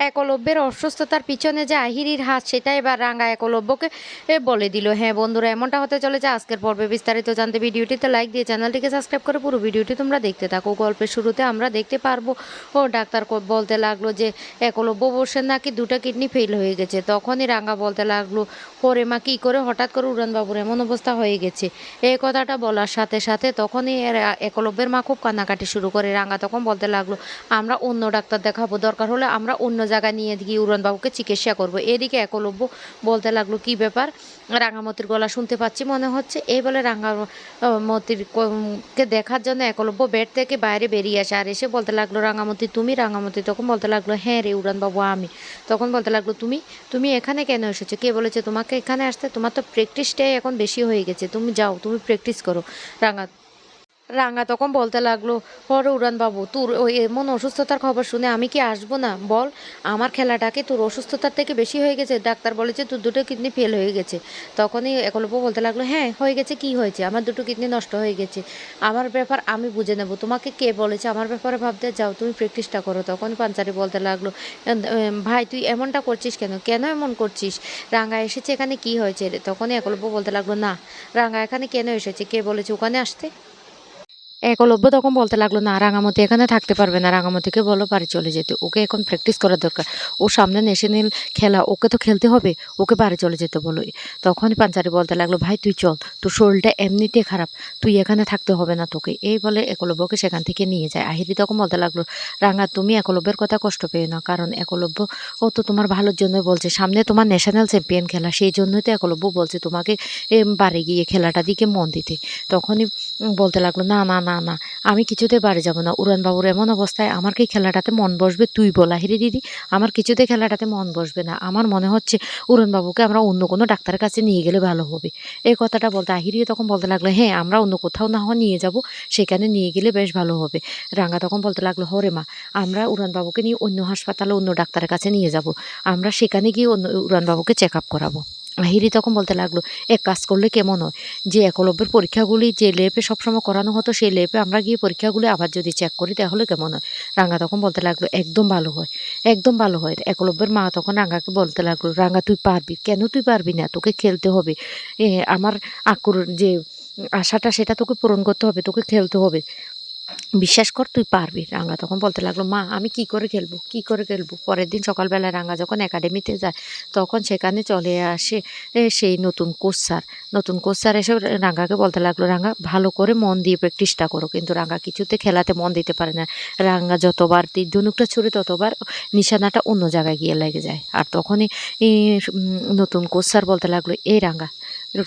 একলব্যের অসুস্থতার পিছনে যে আহিরির হাত, সেটা এবার রাঙা একলব্যকে বলে দিল। হ্যাঁ বন্ধুরা, এমনটা হতে চলেছে আজকের পর্বে বিস্তারিত জানতে। ভিডিওটিতে লাইক দিয়ে চ্যানেলটিকে সাবস্ক্রাইব করে পুরো ভিডিওটি তোমরা দেখতে থাকো। গল্পের শুরুতে আমরা দেখতে পারব, ও ডাক্তার বলতে লাগল যে, একলব্য বসে নাকি দুটো কিডনি ফেল হয়ে গেছে। তখনই রাঙা বলতে লাগল, ওরে মা, কী করে? হঠাৎ করে উড়ানবাবুর এমন অবস্থা হয়ে গেছে। এই কথাটা বলার সাথে সাথে তখনই একলব্যের মা খুব কান্নাকাটি শুরু করে। রাঙা তখন বলতে লাগল, আমরা অন্য ডাক্তার দেখাবো, দরকার হলে আমরা অন্য জায়গায় নিয়ে গিয়ে উড়নবাবুকে চিকিৎসা করব। এদিকে একলব্য বলতে লাগল, কি ব্যাপার? রাঙামতির গলা শুনতে পাচ্ছি, মনে হচ্ছে এই বলে রাঙামতির কে দেখার জন্য একলব্য বেড থেকে বাইরে বেরিয়ে আসে। আর এসে বলতে লাগল, রাঙামতি, তুমি? রাঙামতি তখন বলতে লাগল হ্যাঁ রে উড়ানবাবু আমি। তখন বলতে লাগল, তুমি? তুমি এখানে কেন এসেছ? কে বলেছে, তোমাকে এখানে আসতে, তোমার তো প্র্যাকটিসটাই এখন বেশি হয়ে গেছে। তুমি যাও, তুমি প্র্যাকটিস করো। রাঙা রাঙা তখন বলতে লাগল হরে উড়ানবাবু তোর ওই এমন অসুস্থতার খবর শুনে আমি কি আসব না? বল আমার খেলাটাকে তোর অসুস্থতার থেকে বেশি হয়ে গেছে? ডাক্তার বলেছে তোর দুটো কিডনি ফেল হয়ে গেছে। তখনই একলব্য বলতে লাগল হ্যাঁ হয়ে গেছে কি হয়েছে? আমার দুটো কিডনি নষ্ট হয়ে গেছে। আমার ব্যাপার আমি বুঝে নেব। তোমাকে কে বলেছে? আমার ব্যাপারে ভাবতে যাও তুমি প্র্যাকটিসটা করো। তখন পাঞ্চারি বলতে লাগল "এম, এম, ভাই তুই এমনটা করছিস কেন? কেন এমন করছিস? রাঙা এসেছে এখানে কি হয়েছে? তখনই একলব্য বলতে লাগল না রাঙা এখানে কেন এসেছে? কে বলেছে ওখানে আসতে? একলব্য তখন বলতে লাগল, না, রাঙামতি এখানে থাকতে পারবে না। রাঙামতিকে বলো বাড়ি চলে যেতে। ওকে এখন প্র্যাকটিস করা দরকার। ও সামনে ন্যাশনাল খেলা, ওকে তো খেলতে হবে। ওকে বাড়ি চলে যেতে বলো। তখনই পাঞ্চারি বলতে লাগল, ভাই, তুই চল। তোর শরীরটা এমনিতে খারাপ। তুই এখানে থাকতে হবে না তোকে। এই বলে একলব্যকে সেখান থেকে নিয়ে যায়। আহিরি তখন বলতে লাগল, রাঙা, তুমি একলব্যের কথা কষ্ট পেয়ে না। কারণ একলব্য ও তো তোমার ভালোর জন্যই বলছে। সামনে তোমার ন্যাশনাল চ্যাম্পিয়ন খেলা। সেই জন্যই তো একলব্য বলছে তোমাকে বাড়ি গিয়ে খেলাটা দিকে মন দিতে। তখনই বলতে লাগল, না না না না, আমি কিছুতে বাড়ি যাব না। উড়ানবাবুর এমন অবস্থায় আমার কি খেলাটাতে মন বসবে? তুই বলা হিরে দিদি, আমার কিছুতে খেলাটাতে মন বসবে না। আমার মনে হচ্ছে উড়ানবাবুকে আমরা অন্য কোনো ডাক্তারের কাছে নিয়ে গেলে ভালো হবে। এই কথাটা বলতে আহিরিও তখন বলতে লাগল হ্যাঁ আমরা অন্য কোথাও না হয় নিয়ে যাব, সেখানে নিয়ে গেলে বেশ ভালো হবে। রাঙা তখন বলতে লাগল, হরে মা, আমরা উড়ানবাবুকে নিয়ে অন্য হাসপাতালে অন্য ডাক্তারের কাছে নিয়ে যাব। আমরা সেখানে গিয়ে অন্য উড়ানবাবুকে চেক আপ করাবো। আহিরি তখন বলতে লাগল, এক কাজ করলে কেমন হয়? যে একলব্যের পরীক্ষাগুলি যে লেপে সবসময় করানো হতো, সেই লেপে আমরা গিয়ে পরীক্ষাগুলি আবার যদি চেক করি, তাহলে কেমন হয়? রাঙা তখন বলতে লাগল, একদম ভালো হয়, একদম ভালো হয়। একলব্যের মা তখন রাঙাকে বলতে লাগল রাঙা তুই পারবি? কেন তুই পারবি না? তোকে খেলতে হবে। আমার আকুর যে আশাটা, সেটা তোকে পূরণ করতে হবে, তোকে খেলতে হবে। বিশ্বাস কর, তুই পারবি। রাঙা তখন বলতে লাগল, মা, আমি কি করে খেলব? কি করে খেলব? পরের দিন সকালবেলা রাঙা যখন একাডেমিতে যায়, তখন সেখানে চলে আসে সেই নতুন কোচ স্যার নতুন কোচ স্যার এসে রাঙাকে বলতে লাগল রাঙা ভালো করে মন দিয়ে প্র্যাকটিসটা করো। কিন্তু রাঙা কিছুতে খেলাতে মন দিতে পারে না। রাঙা যতবার ধনুকটা ছুড়ে, ততবার নিশানাটা অন্য জায়গায় গিয়ে লেগে যায়। আর তখনই নতুন কোচ স্যার বলতে লাগল এই রাঙা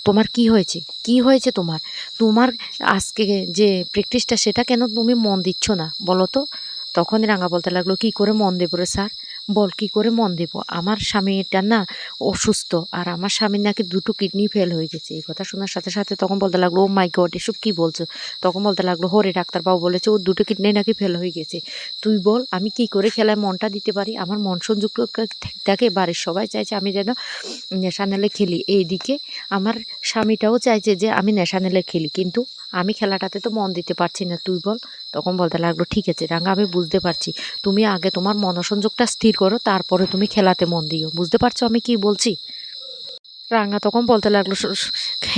তোমার কি হয়েছে? কি হয়েছে তোমার? তোমার আজকে যে প্র্যাকটিসটা সেটা কেন তুমি মন দিচ্ছ না? বলো তো। তখনই রাঙা বলতে লাগল, কি করে মন দেবো রে স্যার? বল, কি করে মন দেবো? আমার স্বামীটা না অসুস্থ আর আমার স্বামীর নাকি দুটো কিডনি ফেল হয়ে গেছে। এই কথা শোনার সাথে সাথে তখন বলতে লাগল ও মাই গড এসব কি বলছো? তখন বলতে লাগল হরে ডাক্তারবাবু বলেছে, ওর দুটো কিডনি নাকি ফেল হয়ে গেছে। তুই বল, আমি কি করে খেলায় মনটা দিতে পারি? আমার মন সংযুক্ত থাকে, বাড়ির সবাই চাইছে আমি যেন ন্যাশনালে খেলি। এইদিকে আমার স্বামীটাও চাইছে যে আমি ন্যাশনালে খেলি, কিন্তু আমি খেলাটাতে তো মন দিতে পারছি না, তুই বল। তখন বলতে লাগল, ঠিক আছে রাঙ্গা, আমি বুঝতে পারছি। তুমি আগে তোমার মনসংযোগটা স্থির করো, তারপরে তুমি খেলাতে মন দিও। বুঝতে পারছ আমি কি বলছি? রাঙা তখন বলতে লাগল "স- স-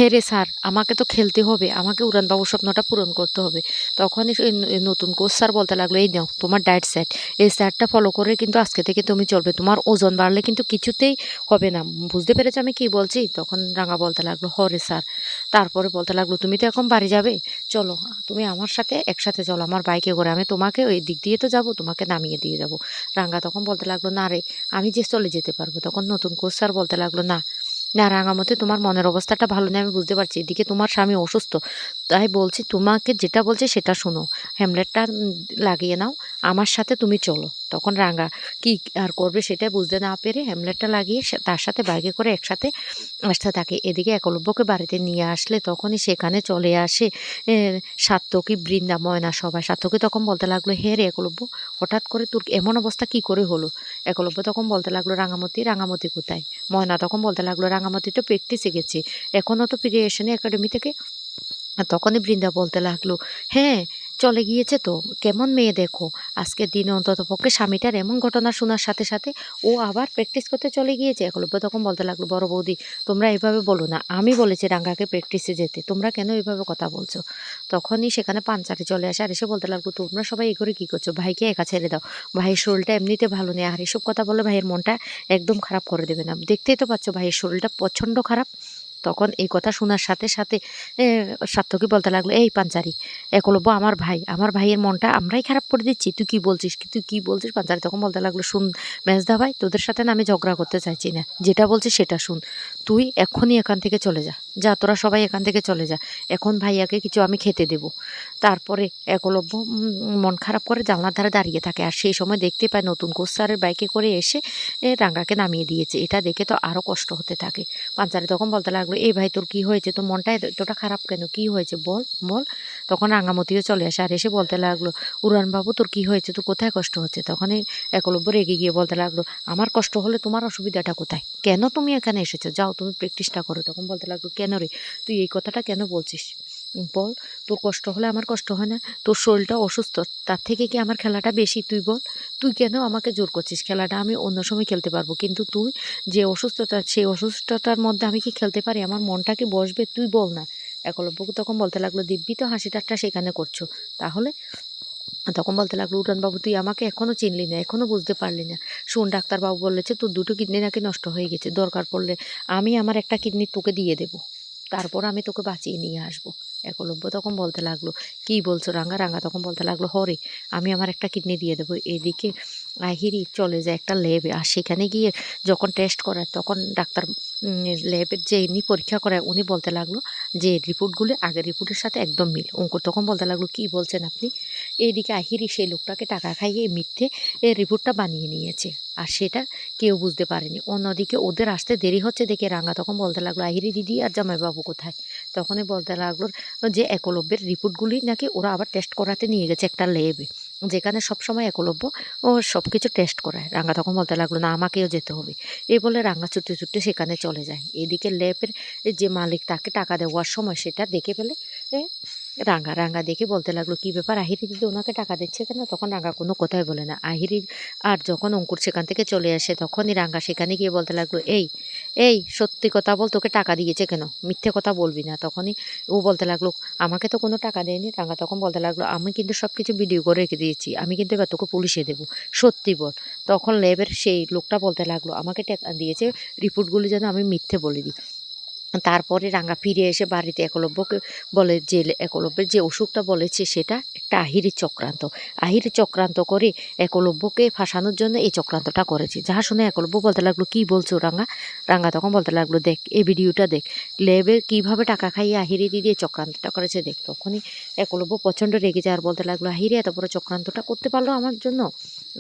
রে স্যার, আমাকে তো খেলতে হবে, আমাকে উড়ানবাবুর স্বপ্নটা পূরণ করতে হবে। তখনই নতুন কোচ স্যার বলতে লাগল, এই নাও, তোমার ডায়েট সেট, এই স্যারটা ফলো করে কিন্তু আজকে থেকে তুমি চলবে, তোমার ওজন বাড়লে কিন্তু কিছুতেই হবে না। বুঝতে পেরেছ আমি কি বলছি? তখন রাঙা বলতে লাগল হরে স্যার। তারপরে বলতে লাগল, তুমি তো এখন বাড়ি যাবে, চলো, তুমি আমার সাথে একসাথে চলো, আমার বাইকে করে, আমি তোমাকে ওই দিক দিয়ে তো যাব, তোমাকে নামিয়ে দিয়ে যাব। রাঙা তখন বলতে লাগল, না রে, আমি যে চলে যেতে পারব। তখন নতুন কোচ স্যার বলতে লাগল, না না রাঙামতে তোমার মনের অবস্থাটা ভালো নেই, আমি বুঝতে পারছি। এদিকে তোমার স্বামী অসুস্থ। তাই বলছি, তোমাকে যেটা বলছে সেটা শোনো। হ্যামলেটটা লাগিয়ে নাও। আমার সাথে তুমি চলো। তখন রাঙা কি আর করবে সেটা বুঝতে না পেরে হ্যামলেটটা লাগিয়ে তার সাথে বাইকে করে একসাথে আসতে থাকে। এদিকে একলব্যকে বাড়িতে নিয়ে আসলে তখনই সেখানে চলে আসে সাত্তকী বৃন্দা ময়না সবাই সাত্তকী তখন বলতে লাগল, হে রে একলব্য, হঠাৎ করে তোর এমন অবস্থা কি করে হলো? একলব্য তখন বলতে লাগল, রাঙামতি রাঙামতি কোথায়? ময়না তখন বলতে লাগল, রাঙামতি তো প্র্যাকটিসে গেছে এখনও তো ফিরে এসেনি একাডেমি থেকে? তখনই বৃন্দা বলতে লাগল হ্যাঁ চলে গিয়েছে তো, কেমন মেয়ে দেখো? আজকের দিনে অন্তত পক্ষে স্বামীটার এমন ঘটনা শোনার সাথে সাথে ও আবার প্র্যাকটিস করতে চলে গিয়েছে? একলব্য তখন বলতে লাগল, বড় বৌদি, তোমরা এভাবে বলো না, আমি বলেছি রাঙ্গাকে প্র্যাকটিসে যেতে, তোমরা কেন এভাবে কথা বলছো? তখনই সেখানে পাঞ্চারি চলে আসে আর এসে বলতে লাগল, তোমরা সবাই এ করে কী করছ? ভাইকে একা ছেড়ে দাও, ভাইয়ের শরীরটা এমনিতে ভালো নেই, আর এসব কথা বলে ভাইয়ের মনটা একদম খারাপ করে দেবে না। দেখতেই তো পাচ্ছ ভাইয়ের শরীরটা প্রচণ্ড খারাপ। তখন এই কথা শোনার সাথে সাথে এ, সার্থকী বলতে লাগল এই পাঞ্চারি একলব্য আমার ভাই আমার ভাইয়ের মনটা আমরাই খারাপ করে দিচ্ছি তুই কি বলছিস কি তুই কি বলছিস? পাঞ্চারি তখন বলতে লাগল শুন মেজদা ভাই তোদের সাথে না আমি ঝগড়া করতে চাইছি না যেটা বলছিস সেটা শুন তুই এক্ষুনি এখান থেকে চলে যা যা তোরা সবাই এখান থেকে চলে যা এখন ভাইয়াকে কিছু আমি খেতে দেব। তারপরে একলব্য মন খারাপ করে জানলার ধারে দাঁড়িয়ে থাকে আর সেই সময় দেখতে পায় নতুন কোস্টারের বাইকে করে এসে রাঙ্গাকে নামিয়ে দিয়েছে এটা দেখে তো আরও কষ্ট হতে থাকে। পাঞ্চারি তখন বলতে লাগল এই ভাই তোর কি হয়েছে? তো মনটা এতটা খারাপ কেন? কি হয়েছে? বল বল। তখন রাঙামতিও চলে আসে আর এসে বলতে লাগল, উড়ান বাবু, তোর কি হয়েছে? তোর কোথায় কষ্ট হচ্ছে? তখনই একলব্য রেগে গিয়ে বলতে লাগল, আমার কষ্ট হলে তোমার অসুবিধাটা কোথায়? কেন তুমি এখানে এসেছ? যাও, তুমি প্র্যাকটিসটা করো। তখন বলতে লাগল, কেন রে? তুই এই কথাটা কেন বলছিস? বল, তোর কষ্ট হলে আমার কষ্ট হয় না, তোর শরীরটা অসুস্থ, তার থেকে কি আমার খেলাটা বেশি? তুই বল, তুই কেন আমাকে জোর করছিস? খেলাটা আমি অন্য সময় খেলতে পারব, কিন্তু তুই যে অসুস্থতা, সেই অসুস্থতার মধ্যে আমি কি খেলতে পারি? আমার মনটা কি বসবে? তুই বল না। একলব্য তখন বলতে লাগল, দিব্যি, তো হাসি ঠাট্টা সেখানে করছ। তাহলে তখন বলতে লাগল উড়ানবাবু তুই আমাকে এখনও চিনলি না এখনও বুঝতে পারলি না। শোন, ডাক্তারবাবু বলেছে তোর দুটো কিডনি নাকি নষ্ট হয়ে গেছে, দরকার পড়লে আমি আমার একটা কিডনি তোকে দিয়ে দেবো। তারপর আমি তোকে বাঁচিয়ে নিয়ে আসব। একলব্য তখন বলতে লাগল, কি বলছো রাঙা? রাঙা তখন বলতে লাগল, হরে, আমি আমার একটা কিডনি দিয়ে দেবো, এদিকে আহিরি চলে যায় একটা ল্যাবে। আর সেখানে গিয়ে যখন টেস্ট করায়, তখন ডাক্তার ল্যাবের যে ইনি পরীক্ষা করায়, উনি বলতে লাগল যে, রিপোর্টগুলি আগের রিপোর্টের সাথে একদম মিল। অঙ্কুর তখন বলতে লাগল, কি বলছেন আপনি? এইদিকে আহিরি সেই লোকটাকে টাকা খাইয়ে মিথ্যে এই রিপোর্টটা বানিয়ে নিয়েছে। আর সেটা কেউ বুঝতে পারেনি। অন্যদিকে ওদের আসতে দেরি হচ্ছে দেখে রাঙা তখন বলতে লাগল, আহিরি দিদি আর জামাইবাবু কোথায়? তখনই বলতে লাগল যে, একলব্যের রিপোর্টগুলি নাকি ওরা আবার টেস্ট করাতে নিয়ে গেছে একটা ল্যাবে। যেখানে সবসময় একলব্য ও সব কিছু টেস্ট করায়। রাঙা তখন বলতে লাগল, না, আমাকেও যেতে হবে। এই বলে রাঙা ছুটতে ছুটতে সেখানে চলে যায়। এদিকে ল্যাবের যে মালিক তাকে টাকা দেওয়ার সময় সেটা দেখে ফেলে রাঙা রাঙা দেখে বলতে লাগল, কি ব্যাপার? আহিরি দিদি ওনাকে টাকা দিচ্ছে কেন? তখন রাঙা কোনো কথাই বলে না। আহিরি আর যখন অঙ্কুর সেখান থেকে চলে আসে, তখনই রাঙা সেখানে গিয়ে বলতে লাগল, এই এই, সত্যি কথা বল, তোকে টাকা দিয়েছে কেন? মিথ্যে কথা বলবি না। তখনই ও বলতে লাগল, আমাকে তো কোনো টাকা দেয়নি। রাঙা তখন বলতে লাগল, আমি কিন্তু সব কিছু ভিডিও করে রেখে দিয়েছি। আমি কিন্তু এবার তোকে পুলিশে দেবো। সত্যি বল। তখন ল্যাবের সেই লোকটা বলতে লাগল, আমাকে টাকা দিয়েছে, রিপোর্টগুলি যেন আমি মিথ্যে বলে দিই তারপরে রাঙা ফিরে এসে বাড়িতে একলব্যকে বলে যে একলব্যের যে অসুখটা বলেছে সেটা একটা আহিরি চক্রান্ত। আহিরি চক্রান্ত করে একলব্যকে ফাঁসানোর জন্য এই চক্রান্তটা করেছে। যাহা শুনে একলব্য বলতে লাগল, কি বলছো রাঙা? রাঙা তখন বলতে লাগল, দেখ, এই ভিডিওটা দেখ লেবের কীভাবে টাকা খাইয়ে আহিরি দিদি এই চক্রান্তটা করেছে দেখ। তখনই একলব্য প্রচণ্ড রেগে যায় আর বলতে লাগল, আহিরি, এত বড় চক্রান্তটা করতে পারল আমার জন্য?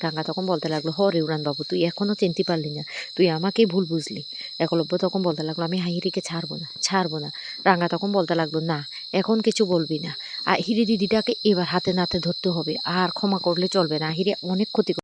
রাঙা তখন বলতে লাগল, হ রেউরান বাবু তুই এখনও চিনতে পারলি না, তুই আমাকেই ভুল বুঝলি। একলব্য তখন বলতে লাগল, আমি হাহিরিকে ছাড়বো না ছাড়বো না। রাঙা তখন বলতে লাগল, না, এখন কিছু বলবি না। আর হিরে দিদিটাকে এবার হাতে নাতে ধরতে হবে, আর ক্ষমা করলে চলবে না। হিরে অনেক ক্ষতি